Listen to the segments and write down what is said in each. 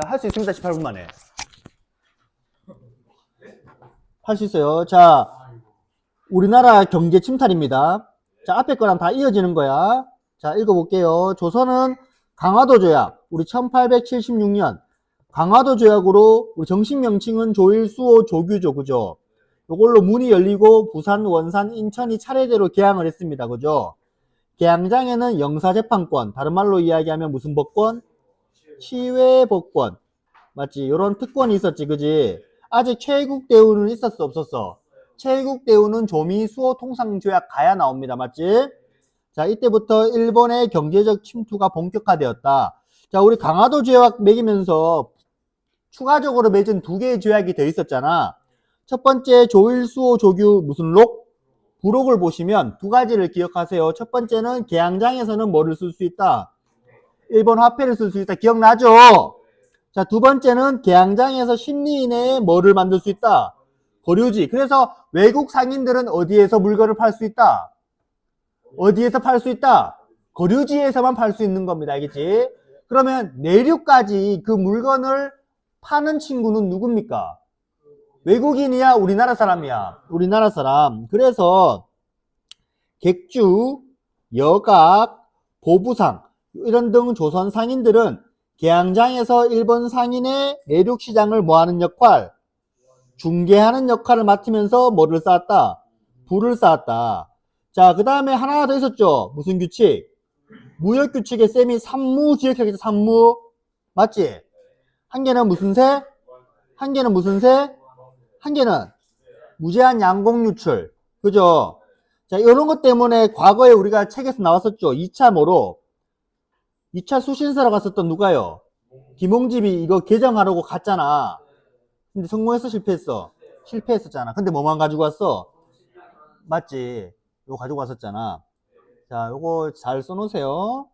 자, 할 수 있습니다. 18분 만에. 할 수 있어요. 자, 우리나라 경제 침탈입니다. 자, 앞에 거랑 다 이어지는 거야. 자, 읽어볼게요. 조선은 강화도 조약, 우리 1876년 강화도 조약으로 우리 정식 명칭은 조일, 수호, 조규조, 그죠? 요걸로 문이 열리고 부산, 원산, 인천이 차례대로 개항을 했습니다. 그죠? 개항장에는 영사재판권, 다른 말로 이야기하면 무슨 법권? 시외법권. 맞지? 요런 특권이 있었지, 그지? 아직 최국 대우는 있었어, 없었어? 최국 대우는 조미 수호 통상 조약 가야 나옵니다. 맞지? 자, 이때부터 일본의 경제적 침투가 본격화되었다. 자, 우리 강화도 조약 매기면서 추가적으로 맺은 두 개의 조약이 더 있었잖아. 첫 번째 조일 수호 조규 무슨 록? 부록을 보시면 두 가지를 기억하세요. 첫 번째는 개항장에서는 뭐를 쓸 수 있다? 일본 화폐를 쓸 수 있다. 기억나죠? 자, 두 번째는 개항장에서 10리 이내에 뭐를 만들 수 있다? 거류지. 그래서 외국 상인들은 어디에서 물건을 팔 수 있다? 어디에서 팔 수 있다? 거류지에서만 팔 수 있는 겁니다. 알겠지? 그러면 내륙까지 그 물건을 파는 친구는 누굽니까? 외국인이야? 우리나라 사람이야? 우리나라 사람. 그래서 객주, 여각, 보부상 이런 등 조선 상인들은 개항장에서 일본 상인의 내륙 시장을 뭐하는 역할? 중개하는 역할을 맡으면서 뭐를 쌓았다? 부를 쌓았다. 자, 그 다음에 하나 더 있었죠? 무슨 규칙? 무역 규칙의 쌤이 산무 기억하겠죠? 산무. 맞지? 한 개는 무슨 세? 한 개는 무슨 세? 한 개는 무제한 양공 유출. 그죠? 자, 이런 것 때문에 과거에 우리가 책에서 나왔었죠. 2차 뭐로? 2차 수신사로 갔었던 누가요? 김홍집이 이거 개정하려고 갔잖아. 근데 성공했어? 실패했어? 실패했었잖아. 근데 뭐만 가지고 왔어? 맞지? 이거 가지고 왔었잖아. 자, 요거 잘 써놓으세요.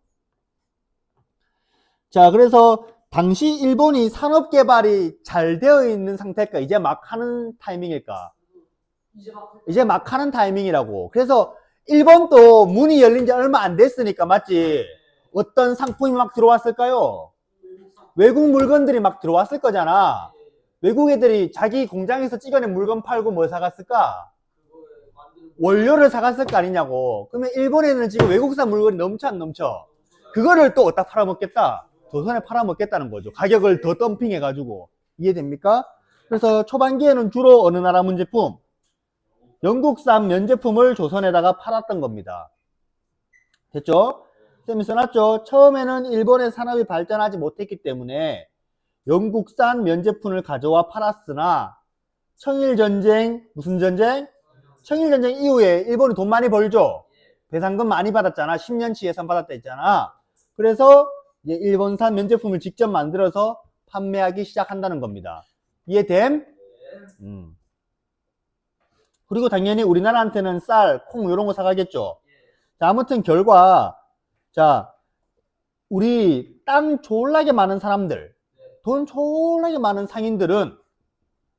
자, 그래서 당시 일본이 산업 개발이 잘 되어 있는 상태일까? 이제 막 하는 타이밍일까? 이제 막 하는 타이밍이라고. 그래서 일본도 문이 열린 지 얼마 안 됐으니까 맞지? 어떤 상품이 막 들어왔을까요? 외국 물건들이 막 들어왔을 거잖아. 외국 애들이 자기 공장에서 찍어낸 물건 팔고 뭘 사갔을까? 그거에 만드는 원료를 사갔을 거 아니냐고. 그러면 일본에는 지금 외국산 물건이 넘쳐 안 넘쳐? 그거를 또 어디다 팔아먹겠다? 조선에 팔아먹겠다는 거죠. 가격을 더 덤핑해가지고. 이해됩니까? 그래서 초반기에는 주로 어느 나라 문제품? 영국산 면제품을 조선에다가 팔았던 겁니다. 됐죠? 쌤이 써놨죠? 처음에는 일본의 산업이 발전하지 못했기 때문에 영국산 면제품을 가져와 팔았으나 청일전쟁, 무슨 전쟁? 청일전쟁 이후에 일본이 돈 많이 벌죠? 배상금 많이 받았잖아. 10년치 예산 받았다 했잖아. 그래서 이제 일본산 면제품을 직접 만들어서 판매하기 시작한다는 겁니다. 이해됨? 음. 그리고 당연히 우리나라한테는 쌀, 콩 이런 거 사가겠죠. 자, 아무튼 결과 자 우리 땅 졸라게 많은 사람들, 돈 졸라게 많은 상인들은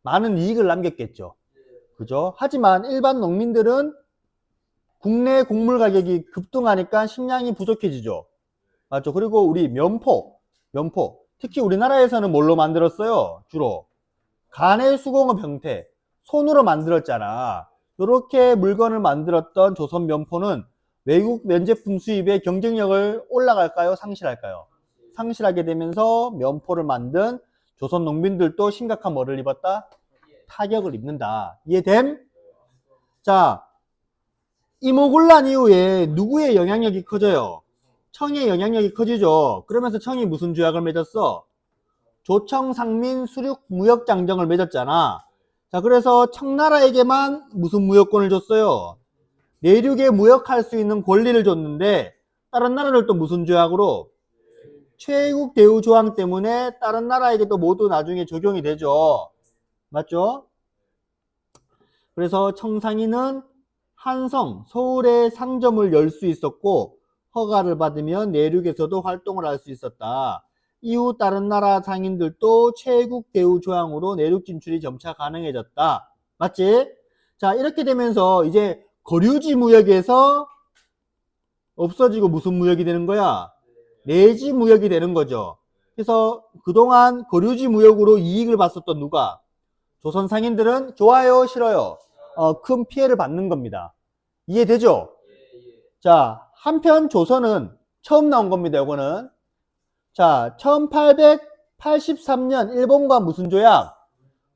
많은 이익을 남겼겠죠. 그죠? 하지만 일반 농민들은 국내 곡물 가격이 급등하니까 식량이 부족해지죠. 맞죠? 그리고 우리 면포, 면포. 특히 우리나라에서는 뭘로 만들었어요? 주로. 간의 수공업 형태. 손으로 만들었잖아. 이렇게 물건을 만들었던 조선 면포는 외국 면제품 수입의 경쟁력을 올라갈까요? 상실할까요? 상실하게 되면서 면포를 만든 조선 농민들도 심각한 뭐를 입었다? 타격을 입는다. 이해됨? 자, 이모군란 이후에 누구의 영향력이 커져요? 청의 영향력이 커지죠. 그러면서 청이 무슨 조약을 맺었어? 조청 상민 수륙 무역 장정을 맺었잖아. 자, 그래서 청나라에게만 무슨 무역권을 줬어요? 내륙에 무역할 수 있는 권리를 줬는데 다른 나라를 또 무슨 조약으로? 최국 대우 조항 때문에 다른 나라에게도 모두 나중에 적용이 되죠. 맞죠? 그래서 청상인은 한성, 서울에 상점을 열 수 있었고 허가를 받으면 내륙에서도 활동을 할 수 있었다. 이후 다른 나라 상인들도 최국 대우 조항으로 내륙 진출이 점차 가능해졌다. 맞지? 자, 이렇게 되면서 이제 거류지 무역에서 없어지고 무슨 무역이 되는 거야? 내지 무역이 되는 거죠. 그래서 그동안 거류지 무역으로 이익을 봤었던 누가? 조선 상인들은 좋아요, 싫어요? 어, 큰 피해를 받는 겁니다. 이해되죠? 자, 한편 조선은 처음 나온 겁니다, 요거는. 자, 1883년 일본과 무슨 조약?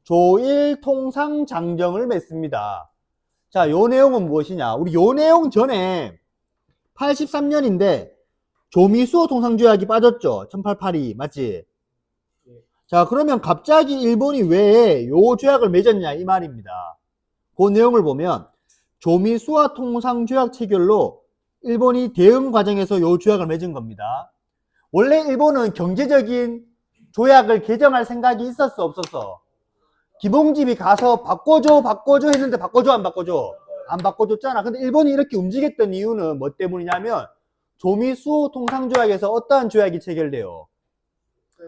조일 통상 장정을 맺습니다. 자, 요 내용은 무엇이냐? 우리 요 내용 전에 83년인데 조미수호 통상조약이 빠졌죠. 1882 맞지? 자, 그러면 갑자기 일본이 왜 요 조약을 맺었냐 이 말입니다. 그 내용을 보면 조미수화 통상조약 체결로 일본이 대응 과정에서 요 조약을 맺은 겁니다. 원래 일본은 경제적인 조약을 개정할 생각이 있었어 없었어? 기봉집이 가서 바꿔줘 바꿔줘 했는데 바꿔줘 안 바꿔줘? 안 바꿔줬잖아. 근데 일본이 이렇게 움직였던 이유는 뭐 때문이냐면 조미수호 통상조약에서 어떠한 조약이 체결돼요?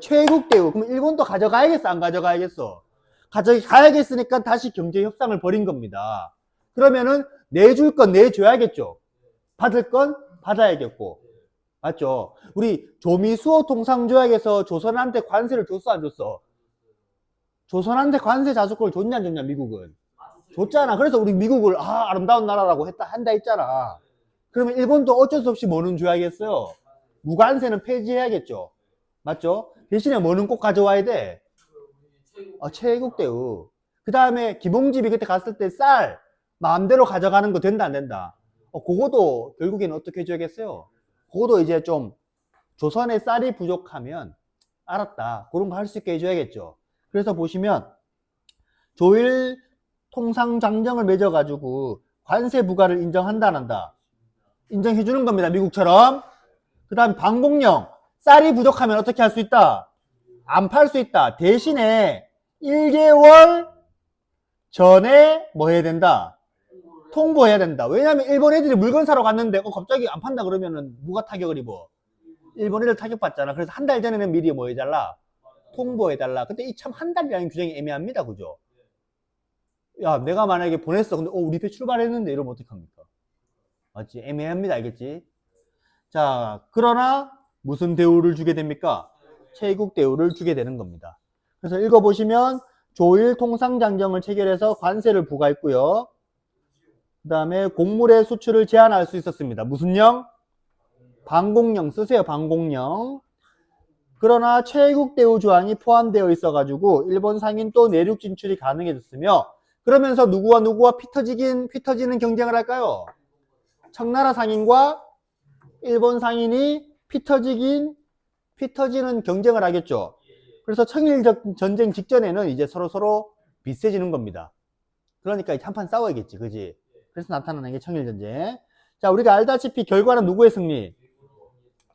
최국 대우. 그럼 일본도 가져가야겠어 안 가져가야겠어? 가져가야겠으니까 다시 경제 협상을 벌인 겁니다. 그러면은 내줄 건 내줘야겠죠. 받을 건 받아야겠고. 맞죠? 우리 조미수호 통상조약에서 조선한테 관세를 줬어 안 줬어? 조선한테 관세 자주권을 줬냐 안 줬냐 미국은? 줬잖아. 그래서 우리 미국을 아 아름다운 나라라고 했다 한다 했잖아. 그러면 일본도 어쩔 수 없이 뭐는 줘야겠어요. 무관세는 폐지해야겠죠. 맞죠? 대신에 뭐는 꼭 가져와야 돼. 어, 최국 대우. 그 다음에 기봉집이 그때 갔을 때 쌀 마음대로 가져가는 거 된다 안 된다. 어, 그거도 결국에는 어떻게 해줘야겠어요? 그거도 이제 좀 조선의 쌀이 부족하면 알았다. 그런 거 할 수 있게 해줘야겠죠. 그래서 보시면 조일 통상장정을 맺어가지고 관세 부과를 인정한다 안 한다. 인정해주는 겁니다. 미국처럼. 그 다음 방공령. 쌀이 부족하면 어떻게 할 수 있다? 안 팔 수 있다. 대신에 1개월 전에 뭐 해야 된다? 통보해야 된다. 왜냐면 일본 애들이 물건 사러 갔는데 어, 갑자기 안 판다 그러면은 누가 타격을 입어? 일본 애들 타격받잖아. 그래서 한 달 전에는 미리 뭐 해달라? 통보해달라. 근데 이 참 한 달이라는 규정이 애매합니다. 그죠? 야, 내가 만약에 보냈어. 근데 어, 우리 배 출발했는데 이러면 어떡합니까? 맞지? 애매합니다. 알겠지? 자, 그러나 무슨 대우를 주게 됩니까? 최국 대우를 주게 되는 겁니다. 그래서 읽어보시면 조일 통상장정을 체결해서 관세를 부과했고요. 그 다음에 곡물의 수출을 제한할 수 있었습니다. 무슨 령? 방공령 쓰세요. 방공령. 그러나 최국 대우 조항이 포함되어 있어가지고 일본 상인 또 내륙 진출이 가능해졌으며 그러면서 누구와 누구와 피터지긴 피터지는 경쟁을 할까요? 청나라 상인과 일본 상인이 피터지긴 피터지는 경쟁을 하겠죠. 그래서 청일 적- 전쟁 직전에는 이제 서로 서로 비슷해지는 겁니다. 그러니까 이제 한판 싸워야겠지, 그지? 그래서 나타나는 게 청일 전쟁. 자, 우리가 알다시피 결과는 누구의 승리?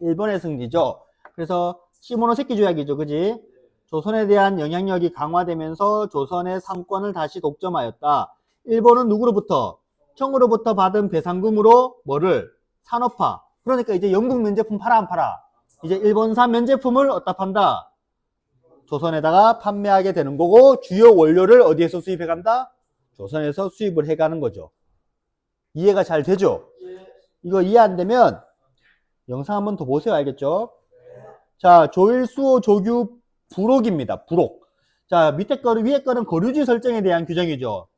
일본의 승리죠. 그래서 시모노세키 조약이죠, 그지? 조선에 대한 영향력이 강화되면서 조선의 상권을 다시 독점하였다. 일본은 누구로부터? 청으로부터 받은 배상금으로 뭐를? 산업화. 그러니까 이제 영국 면제품 팔아 안 팔아? 이제 일본산 면제품을 어디다 판다? 조선에다가 판매하게 되는 거고 주요 원료를 어디에서 수입해 간다? 조선에서 수입을 해 가는 거죠. 이해가 잘 되죠? 이거 이해 안 되면 영상 한번 더 보세요. 알겠죠? 자, 조일, 수호, 조규, 부록입니다. 부록. 자, 밑에 거는, 위에 거는 거류지 설정에 대한 규정이죠.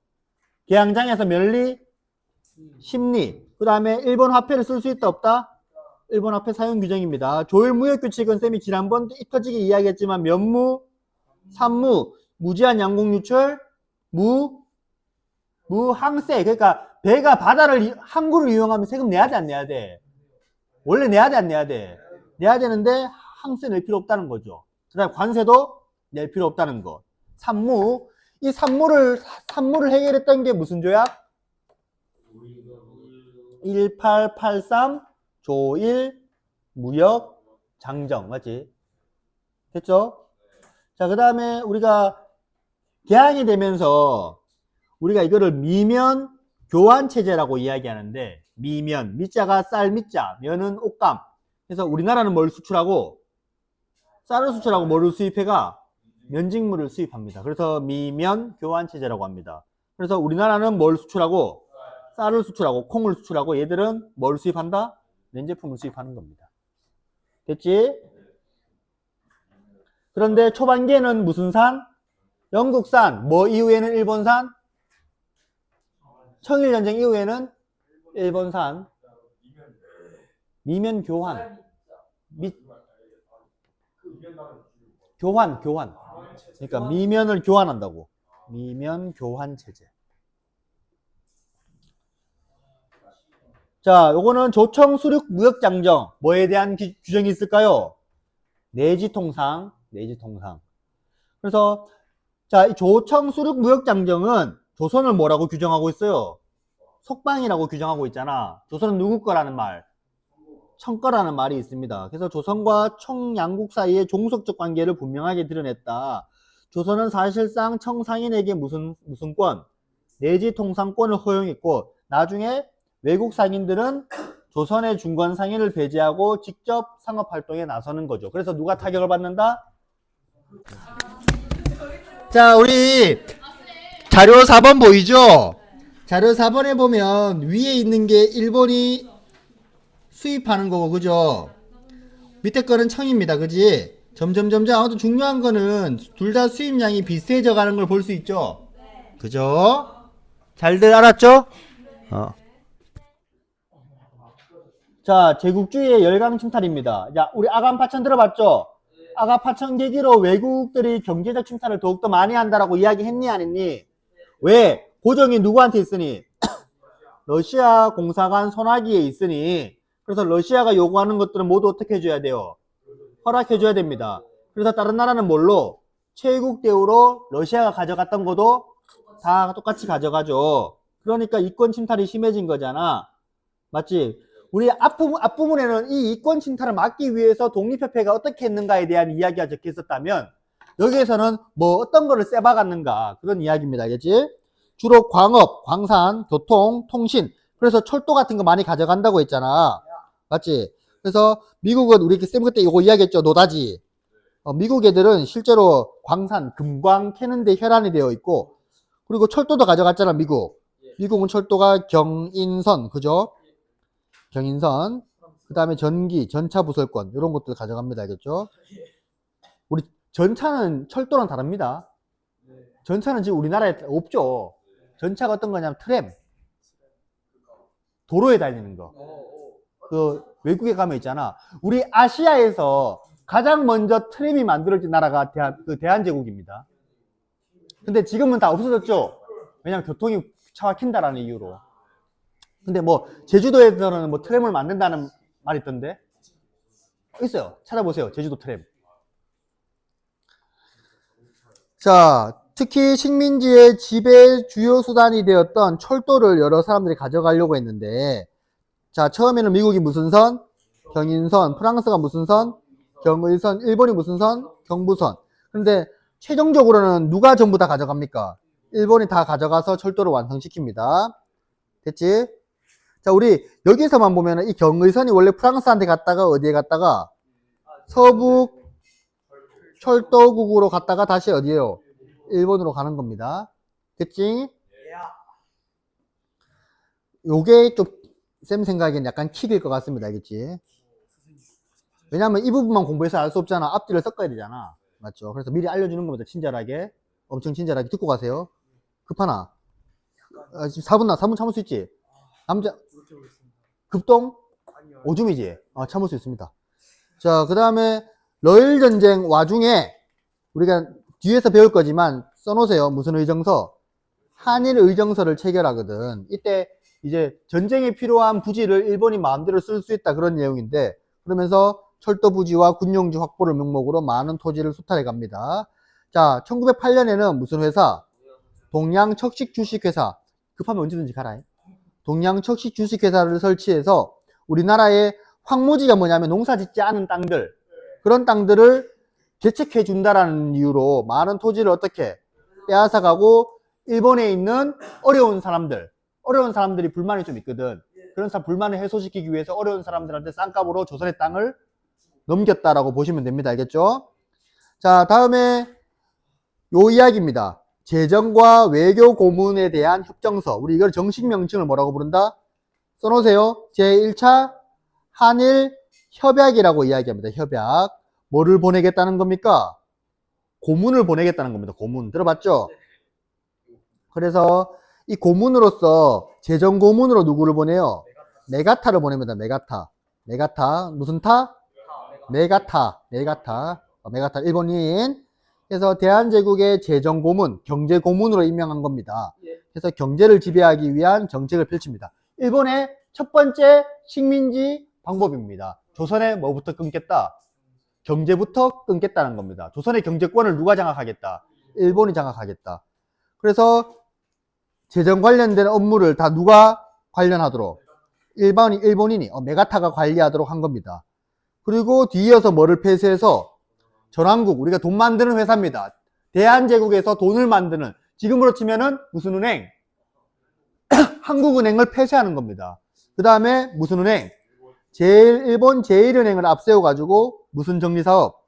계양장에서 면리, 심리. 그 다음에 일본 화폐를 쓸 수 있다, 없다? 일본 화폐 사용 규정입니다. 조일 무역 규칙은 쌤이 지난번 터지게 이야기했지만 면무, 산무, 무제한 양국 유출, 무, 무항세. 그러니까 배가 바다를, 이- 항구를 이용하면 세금 내야 돼, 안 내야 돼? 원래 내야 돼, 안 내야 돼? 내야 되는데 항세 낼 필요 없다는 거죠. 그 다음에 관세도 낼 필요 없다는 거. 산무. 이 산무를, 산무를 해결했던 게 무슨 조약? 1883 조일 무역 장정. 맞지? 됐죠? 자, 그 다음에 우리가 개항이 되면서 우리가 이거를 미면 교환 체제라고 이야기하는데 미면, 미자가 쌀 미자, 면은 옷감. 그래서 우리나라는 뭘 수출하고 쌀을 수출하고 뭐를 수입해가 면직물을 수입합니다. 그래서 미면 교환 체제라고 합니다. 그래서 우리나라는 뭘 수출하고 쌀을 수출하고 콩을 수출하고 얘들은 뭘 수입한다? 면제품을 수입하는 겁니다. 됐지? 그런데 초반기에는 무슨 산? 영국산. 뭐 이후에는 일본산? 청일전쟁 이후에는 일본산. 미면 교환. 미, 교환, 교환. 그러니까 미면을 교환한다고. 미면 교환 체제. 자, 요거는 조청 수륙 무역 장정. 뭐에 대한 기- 규정이 있을까요? 내지 통상, 내지 통상. 그래서 자, 이 조청 수륙 무역 장정은 조선을 뭐라고 규정하고 있어요? 속방이라고 규정하고 있잖아. 조선은 누구 거라는 말? 청거라는 말이 있습니다. 그래서 조선과 청양국 사이의 종속적 관계를 분명하게 드러냈다. 조선은 사실상 청상인에게 무슨 무슨 권, 내지 통상권을 허용했고 나중에 외국 상인들은 조선의 중권 상인을 배제하고 직접 상업 활동에 나서는 거죠. 그래서 누가 타격을 받는다? 자, 우리 자료 4번 보이죠? 자료 4번에 보면 위에 있는 게 일본이 수입하는 거고, 그죠? 밑에 거는 청입니다. 그지? 점점, 점점, 아무튼 중요한 거는 둘 다 수입량이 비슷해져 가는 걸 볼 수 있죠? 그죠? 잘들 알았죠? 어. 자, 제국주의의 열강 침탈입니다. 자, 우리 아간 파천 들어봤죠? 아가 파천 계기로 외국들이 경제적 침탈을 더욱더 많이 한다라고 이야기했니, 안 했니? 왜? 고정이 누구한테 있으니? 러시아 공사관 소나기에 있으니, 그래서 러시아가 요구하는 것들은 모두 어떻게 해줘야 돼요? 허락해줘야 됩니다. 그래서 다른 나라는 뭘로? 최국 대우로 러시아가 가져갔던 것도 다 똑같이 가져가죠. 그러니까 이권 침탈이 심해진 거잖아. 맞지? 우리 앞부분, 앞부분에는 이 이권 침탈을 막기 위해서 독립협회가 어떻게 했는가에 대한 이야기가 적혀 있었다면 여기에서는 뭐 어떤 거를 세박았는가 그런 이야기입니다. 알겠지? 주로 광업, 광산, 교통, 통신 그래서 철도 같은 거 많이 가져간다고 했잖아. 맞지? 그래서 미국은 우리 쌤 그때 이거 이야기했죠. 노다지. 어, 미국 애들은 실제로 광산, 금광 캐는데 혈안이 되어 있고 그리고 철도도 가져갔잖아, 미국. 미국은 철도가 경인선, 그죠? 경인선, 그 다음에 전기, 전차 부설권, 이런 것들 가져갑니다. 알겠죠? 우리 전차는 철도랑 다릅니다. 전차는 지금 우리나라에 없죠. 전차가 어떤 거냐면 트램. 도로에 달리는 거. 그 외국에 가면 있잖아. 우리 아시아에서 가장 먼저 트램이 만들어진 나라가 대한, 그 대한제국입니다. 근데 지금은 다 없어졌죠? 왜냐면 교통이 차 막힌다라는 이유로. 근데 뭐, 제주도에서는 뭐 트램을 만든다는 말이 있던데? 있어요. 찾아보세요. 제주도 트램. 자, 특히 식민지의 지배 주요 수단이 되었던 철도를 여러 사람들이 가져가려고 했는데, 자, 처음에는 미국이 무슨 선? 경인선. 프랑스가 무슨 선? 경의선. 일본이 무슨 선? 경부선. 근데 최종적으로는 누가 전부 다 가져갑니까? 일본이 다 가져가서 철도를 완성시킵니다. 됐지? 자, 우리 여기서만 보면은 이 경의선이 원래 프랑스한테 갔다가 어디에 갔다가 서북 철도국으로 갔다가 다시 어디에요? 일본으로 가는 겁니다. 됐지? 요게 좀 쌤 생각엔 약간 킥일 것 같습니다. 알겠지? 왜냐면 이 부분만 공부해서 알 수 없잖아. 앞뒤를 섞어야 되잖아. 맞죠? 그래서 미리 알려주는 겁니다. 친절하게. 엄청 친절하게 듣고 가세요. 급하나? 아, 지금 4분 나, 4분 참을 수 있지? 남자, 급동? 오줌이지? 아, 참을 수 있습니다. 자, 그 다음에 러일 전쟁 와중에 우리가 뒤에서 배울 거지만 써놓으세요. 무슨 의정서? 한일 의정서를 체결하거든. 이때 이제 전쟁에 필요한 부지를 일본이 마음대로 쓸 수 있다 그런 내용인데 그러면서 철도 부지와 군용지 확보를 명목으로 많은 토지를 수탈해 갑니다. 자, 1908년에는 무슨 회사? 동양 척식 주식회사. 급하면 언제든지 가라. 동양 척식 주식회사를 설치해서 우리나라의 황무지가 뭐냐면 농사 짓지 않은 땅들 그런 땅들을 개척해 준다라는 이유로 많은 토지를 어떻게 빼앗아 가고 일본에 있는 어려운 사람들 어려운 사람들이 불만이 좀 있거든. 그런 사람 불만을 해소시키기 위해서 어려운 사람들한테 싼값으로 조선의 땅을 넘겼다라고 보시면 됩니다. 알겠죠? 자 다음에 요 이야기입니다. 재정과 외교 고문에 대한 협정서. 우리 이걸 정식 명칭을 뭐라고 부른다? 써놓으세요. 제1차 한일 협약이라고 이야기합니다. 협약. 뭐를 보내겠다는 겁니까? 고문을 보내겠다는 겁니다. 고문. 들어봤죠? 그래서 이 고문으로서 재정 고문으로 누구를 보내요? 메가타를 보냅니다. 메가타. 메가타. 무슨 타? 메가타. 메가타. 어, 메가타. 일본인. 그래서 대한제국의 재정 고문, 경제 고문으로 임명한 겁니다. 예. 그래서 경제를 지배하기 위한 정책을 펼칩니다. 일본의 첫 번째 식민지 방법입니다. 조선의 뭐부터 끊겠다? 경제부터 끊겠다는 겁니다. 조선의 경제권을 누가 장악하겠다? 일본이 장악하겠다. 그래서 재정 관련된 업무를 다 누가 관련하도록 일반이 일본인이 어, 메가타가 관리하도록 한 겁니다. 그리고 뒤이어서 뭐를 폐쇄해서 전환국 우리가 돈 만드는 회사입니다. 대한제국에서 돈을 만드는 지금으로 치면은 무슨 은행? 한국은행을 폐쇄하는 겁니다. 그 다음에 무슨 은행? 제일 일본 제일은행을 앞세워 가지고 무슨 정리 사업?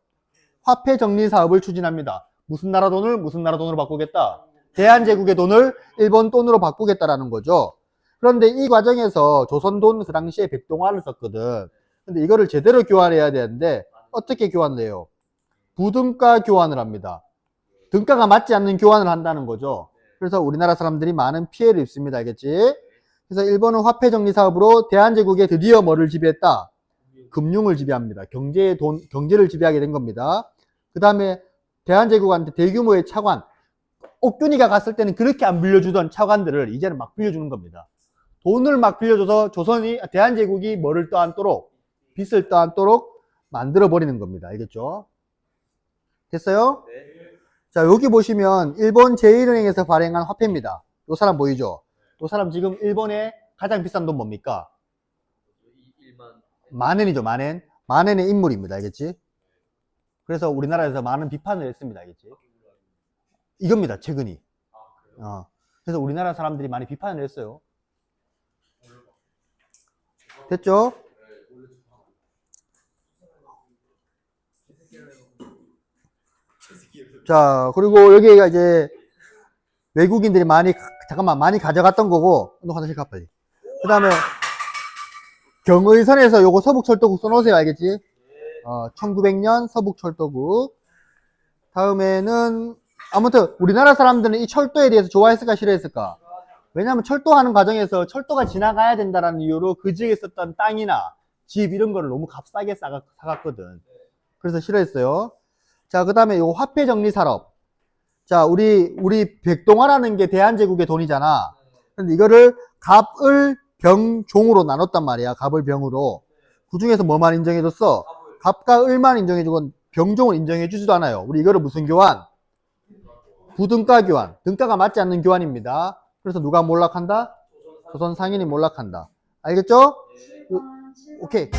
화폐 정리 사업을 추진합니다. 무슨 나라 돈을 무슨 나라 돈으로 바꾸겠다? 대한제국의 돈을 일본 돈으로 바꾸겠다라는 거죠. 그런데 이 과정에서 조선 돈 그 당시에 백동화를 썼거든. 근데 이거를 제대로 교환해야 되는데 어떻게 교환을 해요? 부등가 교환을 합니다. 등가가 맞지 않는 교환을 한다는 거죠. 그래서 우리나라 사람들이 많은 피해를 입습니다. 알겠지? 그래서 일본은 화폐 정리 사업으로 대한제국에 드디어 뭐를 지배했다? 금융을 지배합니다. 경제의 돈, 경제를 지배하게 된 겁니다. 그 다음에 대한제국한테 대규모의 차관, 옥균이가 갔을 때는 그렇게 안 빌려주던 차관들을 이제는 막 빌려주는 겁니다. 돈을 막 빌려줘서 조선이, 대한제국이 뭐를 떠안도록, 빚을 떠안도록 만들어 버리는 겁니다. 알겠죠? 됐어요? 자, 여기 보시면 일본 제1은행에서 발행한 화폐입니다. 요 사람 보이죠? 요 사람 지금 일본의 가장 비싼 돈 뭡니까? 만엔이죠, 만엔. 만엔의 인물입니다. 알겠지? 그래서 우리나라에서 많은 비판을 했습니다. 알겠지? 이겁니다, 최근이. 어. 그래서 우리나라 사람들이 많이 비판을 했어요. 됐죠? 자, 그리고 여기가 이제 외국인들이 많이, 잠깐만, 많이 가져갔던 거고, 너 화장실 가, 빨리. 그 다음에, 경의선에서 요거 서북철도국 써놓으세요, 알겠지? 어, 1900년 서북철도국. 다음에는, 아무튼, 우리나라 사람들은 이 철도에 대해서 좋아했을까, 싫어했을까? 왜냐면 철도하는 과정에서 철도가 지나가야 된다라는 이유로 그 지역에 있었던 땅이나 집 이런 거를 너무 값싸게 사갔거든. 그래서 싫어했어요. 자, 그 다음에 요 화폐 정리 산업. 자, 우리, 우리 백동화라는 게 대한제국의 돈이잖아. 근데 이거를 갑을 병, 종으로 나눴단 말이야. 갑을 병으로. 그 중에서 뭐만 인정해줬어? 갑과 을만 인정해주고 병종을 인정해주지도 않아요. 우리 이거를 무슨 교환? 부등가 교환. 등가가 맞지 않는 교환입니다. 그래서 누가 몰락한다? 조선 상인이 몰락한다. 알겠죠? 오케이.